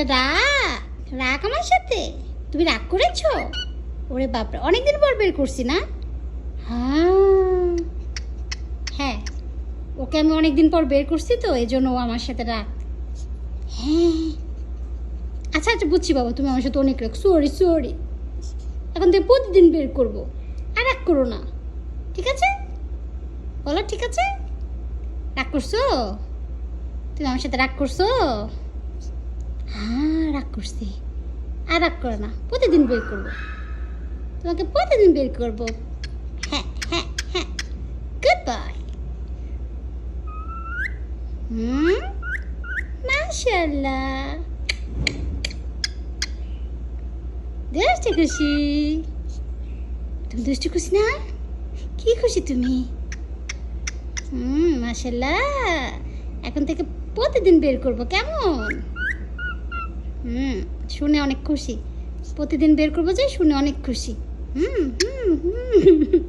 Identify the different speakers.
Speaker 1: রাগ রাগ আমার সাথে? তুমি রাগ করেছ? ওরে বাপরে, অনেকদিন পর বের করছি না? হ্যাঁ। হ্যাঁ ওকে আমি অনেকদিন পর বের করছি তো, এই জন্য ও আমার সাথে রাগ। হ্যাঁ। আচ্ছা আচ্ছা বুঝছি বাবা, তুমি আমার সাথে অনেক রাগ। সরি সরি এখন থেকে প্রতিদিন বের করব। আর রাগ করো না। ঠিক আছে? বলো, ঠিক আছে? রাগ করছ? তুমি আমার সাথে রাগ করছ? রাগ করছি। আর রাগ করো না, প্রতিদিন বের করব। তোমাকে প্রতিদিন বের করব। হ্যাঁ হ্যাঁ হ্যাঁ। গুড বাই মাশাল্লাহ খুশি। তুমি খুশি না? কি খুশি তুমি? হুম মাশাল্লাহ এখন থেকে প্রতিদিন বের করব, কেমন? হুম শুনে অনেক খুশি। প্রতিদিন বের করব যে শুনে অনেক খুশি। হুম হুম হুম।